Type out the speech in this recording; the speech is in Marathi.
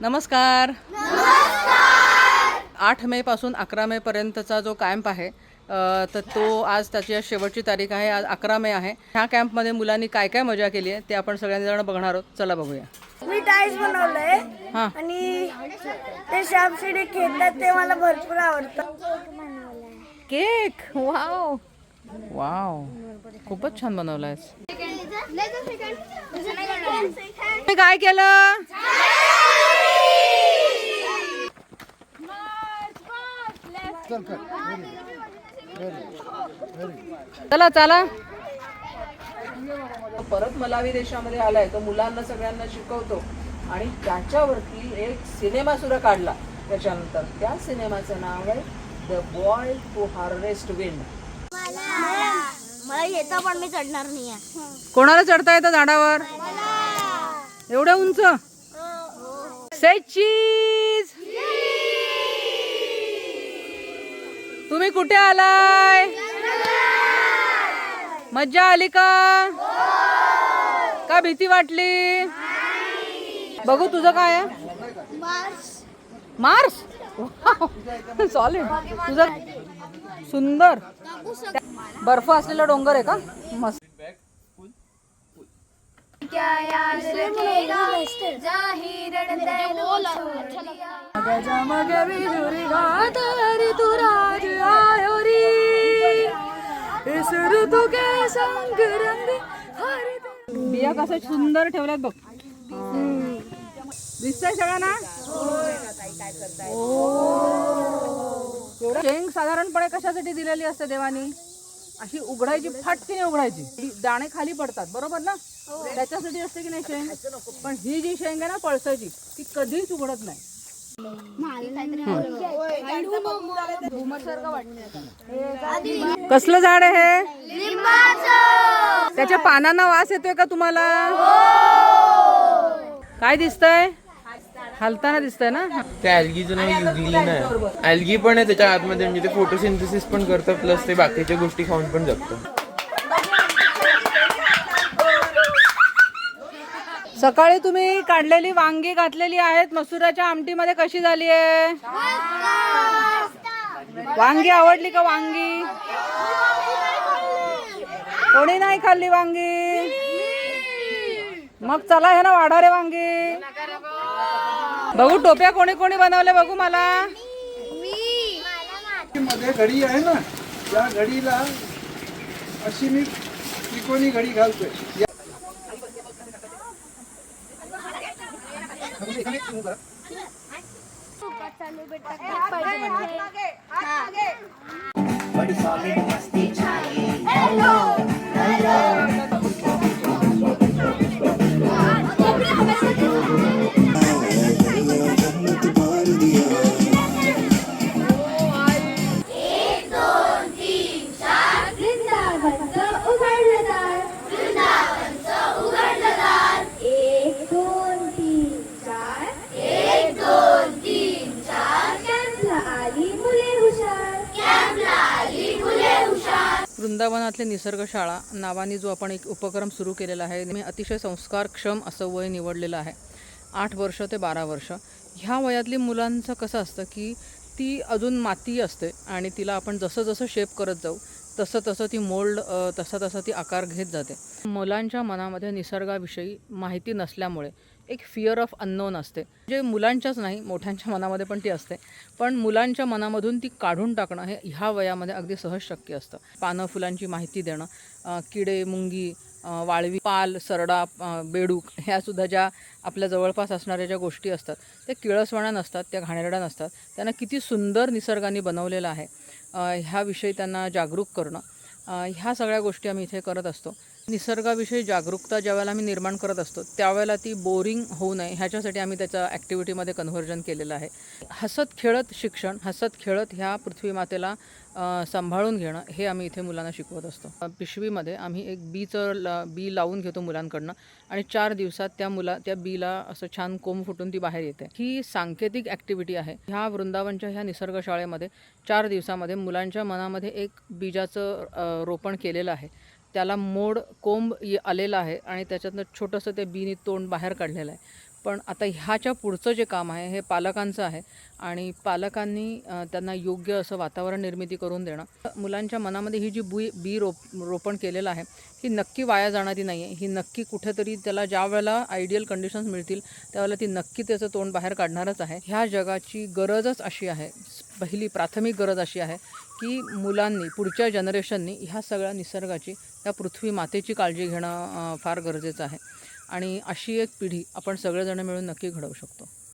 नमस्कार. आठ मे पासून अकरा मे पर्यंतचा जो कॅम्प आहे तर तो आज त्याची आज शेवटची तारीख आहे आज अकरा मे आहे. ह्या कॅम्पमध्ये मुलांनी काय काय मजा केली आहे ते आपण सगळ्यांनी जण बघणार आहोत. चला बघूया. मी टाईल्स बनवलंय हां. आणि ते शापशिडी खेळतात ते मला भरपूर आवडतं. केक! वाव! वाव! खूपच छान बनवलं आहेस तुम्ही काय केलं? चला चला. परत मलावी देशामध्ये आलाय तो मुलांना सगळ्यांना शिकवतो. आणि त्याच्यावरती एक सिनेमा सुद्धा काढला त्याच्यानंतर. त्या सिनेमाचं नाव आहे the boy to harvest wind मला येतं पण मी चढणार नाही कोणाला चढता येतं झाडावर? एवढ्या उंच? Say तुम्ही कुठे आलाय? मज्जा आली का? का भीती वाटली? बघू तुझं काय आहे. मार्स? सॉलिड तुझं सुंदर. बर्फ असलेला डोंगर आहे का? मस्त. बिया कसं सुंदर ठेवल्यात बघ. दिसतंय सगळ्यांना? एवढं शेंग साधारणपणे कशासाठी दिलेली असते देवानी? अशी उघडायची फाटकीने उघडायची. दाणे खाली पडतात बरोबर ना? त्याच्यासाठी असते की नाही शेंग? पण ही जी शेंग आहे ना पळसाची ती कधीच उघडत नाही. कसलं झाड आहे हे? त्याच्या पानांना वास येतोय का तुम्हाला? काय दिसतंय? हलताना दिसतंय ना? त्या अल्गीचं नाव युग्लिन आहे. अल्गी पण आहे त्याच्या आतमध्ये म्हणजे ते फोटोसिंथेसिस पण करतं प्लस ते बाकीच्या गोष्टी खाऊन पण जगतं. सकाळी तुम्ही काढलेली वांगी घातलेली आहेत. मसुराच्या आमटीमध्ये कशी झाली आहे? वांगी आवडली का वांगी? कोणी नाही खाल्ली वांगी? मग चला हे ना वाढा रे वांगी. बघू टोप्या कोणी कोणी बनवल्या बघू मला. मध्ये घडी आहे ना या घडीला अशी मी त्रिकोणी घडी घालतोय. वृंदावनचं वृंदावनातले निसर्ग शाळा नावाने जो आपण एक उपक्रम सुरू केलेला आहे मी अतिशय संस्कारक्षम असं वय निवडलेलं आहे. आठ वर्ष ते बारा वर्ष. ह्या वयातली मुलांचं कसं असतं की ती अजून माती असते आणि तिला आपण जसं जसं शेप करत जाऊ तसं तसं ती मोल्ड तसा तसा ती आकार घेत जाते. मुलांच्या मनामध्ये निसर्गाविषयी माहिती नसल्यामुळे एक फिअर ऑफ अननोन असते. जे मुलांच्याच नाही मोठ्यांच्या मनामध्ये पण ती असते. पण मुलांच्या मनामधून ती काढून टाकणं हे ह्या वयामध्ये अगदी सहज शक्य असतं. पानं फुलांची माहिती देणं किडे मुंगी वाळवी पाल सरडा बेडूक ह्यासुद्धा ज्या आपल्या जवळपास असणाऱ्या ज्या गोष्टी असतात त्या किळसवाण्या नसतात त्या घाणेरड्या नसतात. त्यांना किती सुंदर निसर्गाने बनवलेलं आहे ह्याविषयी त्यांना जागरूक करणं ह्या सगळ्या गोष्टी आम्ही इथे करत असतो. निसर्गाविषयी जागरूकता ज्यावेळेला आम्ही निर्माण करत असतो त्यावेळेला ती बोरिंग होऊ नये ह्याच्यासाठी आम्ही त्याचा ॲक्टिव्हिटीमध्ये कन्व्हर्जन केलेलं आहे. हसत खेळत शिक्षण हसत खेळत ह्या पृथ्वी मातेला सांभाळून घेणं हे आम्ही इथे मुलांना शिकवत असतो. पिशवीमध्ये आम्ही एक बीचं ल बी लावून घेतो मुलांकडनं आणि चार दिवसात त्या मुला त्या बीला असं छान कोंब फुटून ती बाहेर येते. ही सांकेतिक ॲक्टिव्हिटी आहे. ह्या वृंदावनच्या ह्या निसर्ग शाळेमध्ये चार दिवसामध्ये मुलांच्या मनामध्ये एक बीजाचं रोपण केलेलं आहे. त्याला मोड कोंब ये- आलेला आहे आणि त्याच्यातनं छोटंसं ते बीनी तोंड बाहेर काढलेलं आहे. पण आता ह्याच्या पुढचं जे काम आहे हे पालकांचं आहे आणि पालकांनी त्यांना योग्य असं वातावरण निर्मिती करून देणं. मुलांच्या मनामध्ये ही जी बुई बी रोप रोपण केलेलं आहे ही नक्की वाया जाणारी नाही आहे ही नक्की कुठेतरी त्याला ज्या वेळेला आयडियल कंडिशन्स मिळतील त्यावेळेला ती नक्की त्याचं तोंड बाहेर काढणारच आहे. ह्या जगाची गरजच अशी आहे पहिली प्राथमिक गरज अशी आहे की मुलांनी पुढच्या जनरेशननी ह्या सगळ्या निसर्गाची या पृथ्वी मातेची काळजी घेणं फार गरजेचं आहे. आणि अशी एक पिढी आपण सगळेजण मिळून नक्की घडवू शकतो.